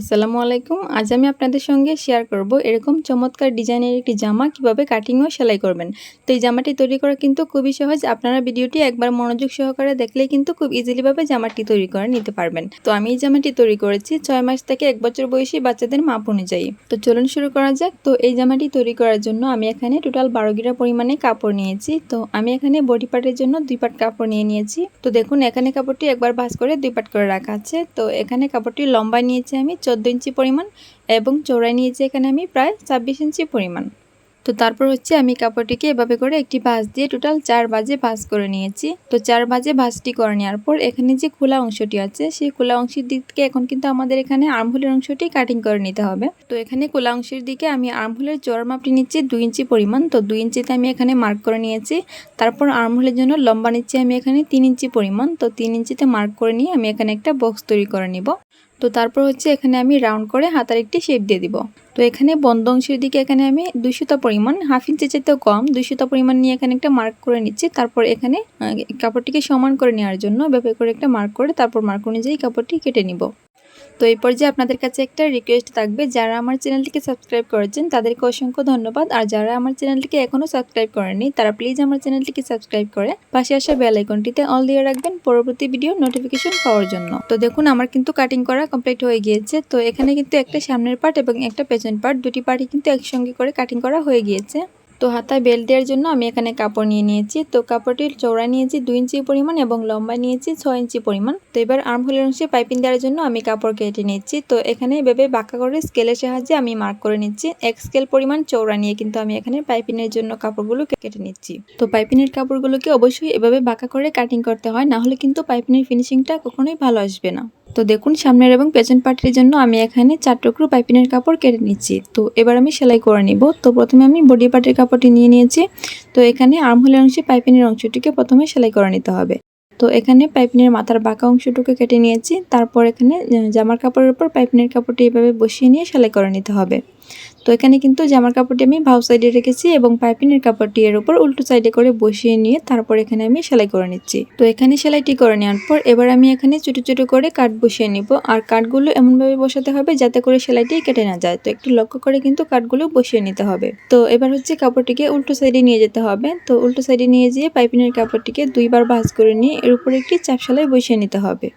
আসসালামু আলাইকুম। আজ আমি আপনাদের সঙ্গে শেয়ার করব এরকম চমৎকার ডিজাইনের একটি জামা কীভাবে কাটিং ও সেলাই করবেন। তো এই জামাটি তৈরি করা কিন্তু খুবই সহজ। আপনারা ভিডিওটি একবার মনোযোগ সহকারে দেখলে কিন্তু খুব ইজিলিভাবে জামাটি তৈরি করে নিতে পারবেন। তো আমি এই জামাটি তৈরি করেছি ছয় মাস থেকে এক বছর বয়সী বাচ্চাদের মাপ অনুযায়ী। তো চলুন শুরু করা যাক। তো এই জামাটি তৈরি করার জন্য আমি এখানে টোটাল বারো গিরা পরিমাণে কাপড় নিয়েছি। তো আমি এখানে বডি পার্টের জন্য দুই পাট কাপড় নিয়ে নিয়েছি। তো দেখুন, এখানে কাপড়টি একবার ভাঁজ করে দুই পাট করে রাখা আছে। তো এখানে কাপড়টি লম্বা নিয়েছি আমি চোদ্দ ইঞ্চি পরিমাণ এবং চৌড়াই নিয়েছি এখানে আমি প্রায় ছাব্বিশ ইঞ্চি পরিমাণ। তো তারপর হচ্ছে আমি কাপড়টিকে এভাবে করে একটি ভাঁজ দিয়ে টোটাল চার বাজে ভাঁজ করে নিয়েছি। তো চার বাজে ভাঁজটি করে নেওয়ার পর এখানে যে খোলা অংশটি আছে, সেই খোলা অংশের দিক থেকে এখন কিন্তু আমাদের এখানে আর্মহোলের অংশটি কাটিং করে নিতে হবে। তো এখানে খোলা অংশের দিকে আমি আর্মহোলের চড় মাপটি নিচ্ছি দুই ইঞ্চি পরিমাণ। তো দুই ইঞ্চিতে আমি এখানে মার্ক করে নিয়েছি। তারপর আর্মহোলের জন্য লম্বা নিচ্ছি আমি এখানে তিন ইঞ্চি পরিমাণ। তো তিন ইঞ্চিতে মার্ক করে নিয়ে আমি এখানে একটা বক্স তৈরি করে নিব। তো তারপর হচ্ছে এখানে আমি রাউন্ড করে হাতার একটি শেপ দিয়ে দিব। তো এখানে বন্ধ অংশের দিকে এখানে আমি দুইশোটা পরিমাণ হাফ ইঞ্চি চাইতেও কম দুইশোটা পরিমাণ নিয়ে এখানে একটা মার্ক করে নিচ্ছি। তারপর এখানে কাপড়টিকে সমান করে নেওয়ার জন্য ব্যাপার করে একটা মার্ক করে তারপর মার্ক অনুযায়ী কাপড়টি কেটে নিব। তো এই পর্যায়ে আপনাদের কাছে একটা রিকোয়েস্ট থাকবে, যারা আমার চ্যানেলটিকে সাবস্ক্রাইব করেছেন তাদেরকে অসংখ্য ধন্যবাদ। আর যারা আমার চ্যানেলটিকে এখনও সাবস্ক্রাইব করেননি, তারা প্লিজ আমার চ্যানেলটিকে সাবস্ক্রাইব করে পাশে আসা বেল আইকনটিতে অল দিয়ে রাখবেন পরবর্তী ভিডিও নোটিফিকেশন পাওয়ার জন্য। তো দেখুন, আমার কিন্তু কাটিং করা কমপ্লিট হয়ে গিয়েছে। তো এখানে কিন্তু একটা সামনের পার্ট এবং একটা পেছন পার্ট দুটি পার্টই কিন্তু একসঙ্গে করে কাটিং করা হয়ে গিয়েছে। তো হাতায় বেল্ট দেওয়ার জন্য আমি এখানে কাপড় নিয়ে নিয়েছি। তো কাপড়টির চৌড়া নিয়েছি, দুই ইঞ্চি পরিমাণ এবং লম্বা নিয়েছি, ছয় ইঞ্চি পরিমাণ। তো এবার আর্মহোলের অংশে পাইপিং দেওয়ার জন্য আমি কাপড় কেটে নিচ্ছি। তো এখানে এভাবে বাঁকা করে স্কেলের সাহায্যে আমি মার্ক করে নিচ্ছি। এক স্কেল পরিমাণ চৌড়া নিয়ে কিন্তু আমি এখানে পাইপিনের জন্য কাপড়গুলো কেটে নিচ্ছি। তো পাইপিনের কাপড়গুলোকে অবশ্যই এভাবে বাঁকা করে কাটিং করতে হয়, না হলে কিন্তু পাইপিনের ফিনিশিংটা কখনোই ভালো আসবে না। তো দেখুন, সামনের এবং পেছন পার্টির জন্য আমি এখানে চার টুকরো পাইপিনের কাপড় কেটে নিচ্ছি। তো এবার আমি সেলাই করে নিব। তো প্রথমে আমি বডি পার্টির কাপড়টি নিয়ে নিয়েছি। তো এখানে আর্মহোলের অংশে পাইপিনের অংশটিকে প্রথমে সেলাই করে নিতে হবে। তো এখানে পাইপিনের মাথার বাঁকা অংশটুকু কেটে নিয়েছি। তারপর এখানে জামার কাপড়ের উপর পাইপিনের কাপড়টি এভাবে বসিয়ে নিয়ে সেলাই করে নিতে হবে। তো এখানে কিন্তু জামার কাপড়টি আমি ভাউ সাইডে রেখেছি এবং পাইপিনের কাপড়টি এর উপর উল্টো সাইডে করে বসিয়ে নিয়ে তারপর এখানে আমি সেলাই করে নিচ্ছি। তো এখানে সেলাইটি করে নেওয়ার পর এবার আমি এখানে ছোটো ছোটো করে কাঠ বসিয়ে নিব আর কাঠগুলো এমনভাবে বসাতে হবে যাতে করে সেলাইটি কেটে না যায়। তো একটু লক্ষ্য করে কিন্তু কাঠগুলো বসিয়ে নিতে হবে। তো এবার হচ্ছে কাপড়টিকে উল্টো সাইডে নিয়ে যেতে হবে। তো উল্টো সাইডে নিয়ে যেয়ে পাইপিনের কাপড়টিকে দুইবার ভাঁজ করে নিয়ে এর উপরে একটি চাপ সেলাই বসিয়ে নিতে হবে।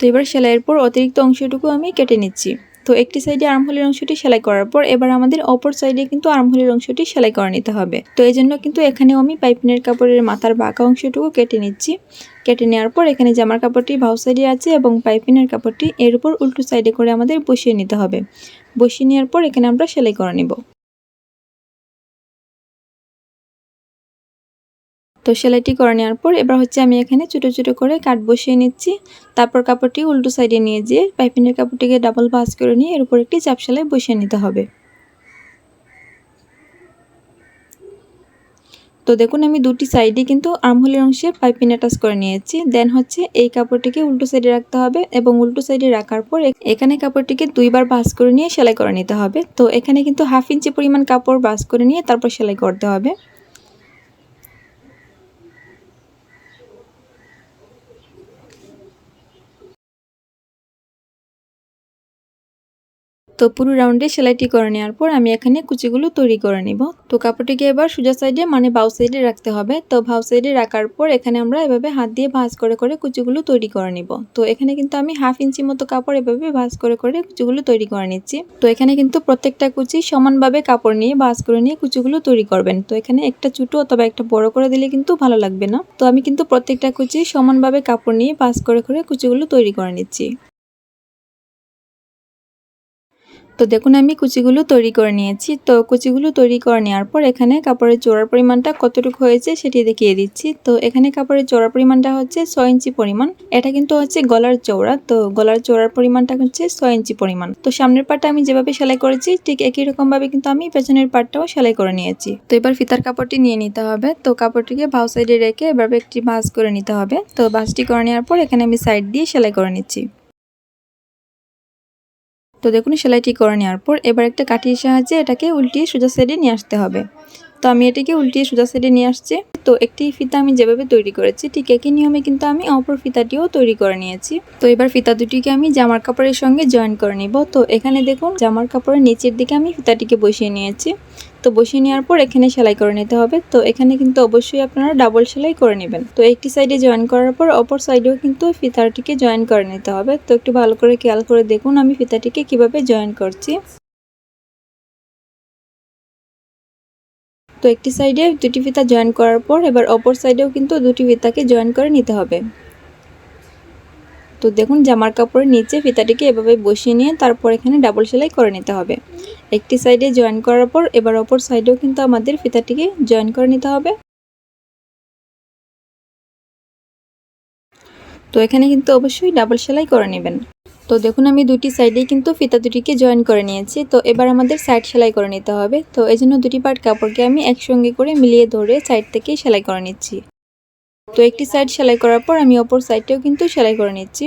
তো এবার সেলাইয়ের পর অতিরিক্ত অংশটুকু আমি কেটে নিচ্ছি। তো একটি সাইডে আর্মহোলের অংশটি সেলাই করার পর এবার আমাদের অপর সাইডে কিন্তু আর্মহোলের অংশটি সেলাই করে নিতে হবে। তো এই জন্য কিন্তু এখানেও আমি পাইপিনের কাপড়ের মাথার বাঁকা অংশটুকু কেটে নিচ্ছি। কেটে নেওয়ার পর এখানে জামার কাপড়টি ভাউ সাইডে আছে এবং পাইপিনের কাপড়টি এর উপর উল্টো সাইডে করে আমাদের বসিয়ে নিতে হবে। বসিয়ে নেওয়ার পর এখানে আমরা সেলাই করে নেব। তো সেলাইটি করে নেওয়ার পর এবার হচ্ছে আমি এখানে ছোটো ছোটো করে কাট বসিয়ে নিচ্ছি। তারপর কাপড়টি উল্টো সাইডে নিয়ে যেয়ে পাইপিনের কাপড়টিকে ডাবল ভাঁজ করে নিয়ে এর উপর একটি চাপ সেলাই বসিয়ে নিতে হবে। তো দেখুন আমি দুটি সাইডে কিন্তু আর্মহোলের অংশে পাইপিন অ্যাটাচ করে নিয়েছি। দেন হচ্ছে এই কাপড়টিকে উল্টো সাইডে রাখতে হবে এবং উল্টো সাইডে রাখার পর এখানে কাপড়টিকে দুইবার ভাঁজ করে নিয়ে সেলাই করে নিতে হবে। তো এখানে কিন্তু হাফ ইঞ্চি পরিমাণ কাপড় ভাঁজ করে নিয়ে তারপর সেলাই করতে হবে। তো পুরো রাউন্ডে সেলাইটি করে নেওয়ার পর আমি এখানে কুচিগুলো তৈরি করে নিব। তো কাপড়টিকে এবার সোজা সাইডে মানে বাউ সাইডে রাখতে হবে। তো বাউ সাইডে রাখার পর এখানে আমরা এভাবে হাত দিয়ে ভাঁজ করে করে কুচিগুলো তৈরি করে নিব। তো এখানে কিন্তু আমি হাফ ইঞ্চি মতো কাপড় এভাবে ভাঁজ করে করে কুচিগুলো তৈরি করে নিচ্ছি। তো এখানে কিন্তু প্রত্যেকটা কুচি সমানভাবে কাপড় নিয়ে, ভাঁজ করে নিয়ে কুচিগুলো তৈরি করবেন। তো এখানে একটা ছোটো অথবা একটা বড় করে দিলে কিন্তু ভালো লাগবে না। তো আমি কিন্তু প্রত্যেকটা কুচি সমানভাবে কাপড় নিয়ে, ভাঁজ করে করে কুচিগুলো তৈরি করে নিচ্ছি। তো দেখুন, আমি কুচিগুলো তৈরি করে নিয়েছি। তো কুচিগুলো তৈরি করে নেওয়ার পর এখানে কাপড়ের চোড়ার পরিমাণটা কতটুকু হয়েছে সেটি দেখিয়ে দিচ্ছি। তো এখানে কাপড়ের চোড়ার পরিমাণটা হচ্ছে ছয় ইঞ্চি পরিমাণ। এটা কিন্তু হচ্ছে গলার চৌড়া তো গলার চৌড়ার পরিমাণটা হচ্ছে ছয় ইঞ্চি পরিমাণ। তো সামনের পাটটা আমি যেভাবে সেলাই করেছি, ঠিক একই রকম ভাবে কিন্তু আমি পেছনের পাটটাও সেলাই করে নিয়েছি। তো এবার ফিতার কাপড়টি নিয়ে নিতে হবে। তো কাপড়টিকে ভাও সাইডে রেখে এভাবে একটি ভাঁজ করে নিতে হবে। তো ভাঁজটি করে নেওয়ার পর এখানে আমি সাইড দিয়ে সেলাই করে নিচ্ছি। তো দেখুন, সেলাইটি করে নেওয়ার পর এবার একটা কাঠির সাহায্যে এটাকে উল্টিয়ে সোজা সাইডে নিয়ে আসতে হবে। তো আমি এটাকে উল্টিয়ে সোজা সাইডে নিয়ে আসছি। তো একটি ফিতা আমি যেভাবে তৈরি করেছি, ঠিক একই নিয়মে কিন্তু আমি অপর ফিতাটিও তৈরি করে নিয়েছি। তো এবার ফিতা দুটিকে আমি জামার কাপড়ের সঙ্গে জয়েন করে নিব। তো এখানে দেখুন, জামার কাপড়ের নিচের দিকে আমি ফিতাটিকে বসিয়ে নিয়েছি। তো বসিয়ে নেওয়ার পর এখানে সেলাই করে নিতে হবে। তো এখানে কিন্তু অবশ্যই আপনারা ডাবল সেলাই করে নেবেন। তো একটি সাইডে জয়েন করার পর অপর সাইডেও কিন্তু ফিতাটিকে জয়েন করে নিতে হবে। তো একটু ভালো করে খেয়াল করে দেখুন আমি ফিতাটিকে কীভাবে জয়েন করছি। তো একটি সাইডে দুটি ফিতা জয়েন করার পর এবার অপর সাইডেও কিন্তু দুটি ফিতাকে জয়েন করে নিতে হবে। তো দেখুন, জামার কাপড়ের নিচে ফিতাটিকে এভাবে বসিয়ে নিয়ে তারপর এখানে ডাবল সেলাই করে নিতে হবে। একটি সাইডে জয়েন করার পর, এবার অপর সাইডেও কিন্তু আমাদের ফিতাটিকে জয়েন করে নিতে হবে। তো এখানে কিন্তু অবশ্যই ডাবল সেলাই করে নেবেন। তো দেখুন, আমি দুটি সাইডেই কিন্তু ফিতা দুটিকে জয়েন করে নিয়েছি। তো এবার আমাদের সাইড সেলাই করে নিতে হবে। তো এই জন্য দুটি পার্ট কাপড়কে আমি একসঙ্গে করে মিলিয়ে ধরে সাইড থেকেই সেলাই করে নিচ্ছি। তো একটি সাইড সেলাই করার পর আমি অপর সাইডটাও কিন্তু সেলাই করে নিচ্ছি।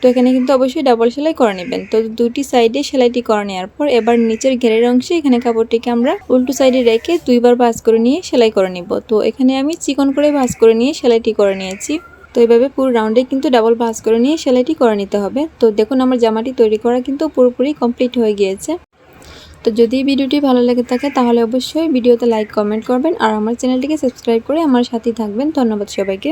তো এখানে কিন্তু অবশ্যই ডাবল সেলাই করে নেবেন। তো দুটি সাইডে সেলাইটি করে নেওয়ার পর এবার নিচের ঘেরের অংশে এখানে কাপড়টিকে আমরা উল্টো সাইডে রেখে দুইবার ভাঁজ করে নিয়ে সেলাই করে নিব। তো এখানে আমি চিকন করে ভাঁজ করে নিয়ে সেলাইটি করে নিয়েছি। তো এইভাবে পুরো রাউন্ডে কিন্তু ডাবল ভাঁজ করে নিয়ে সেলাইটি করে নিতে হবে। তো দেখুন আমার জামাটি তৈরি করা কিন্তু পুরোপুরি কমপ্লিট হয়ে গিয়েছে। তো যদি ভিডিওটি ভালো লেগে থাকে, তাহলে অবশ্যই ভিডিওতে লাইক কমেন্ট করবেন, আর আমার চ্যানেলটিকে সাবস্ক্রাইব করে আমার সাথেই থাকবেন। ধন্যবাদ সবাইকে।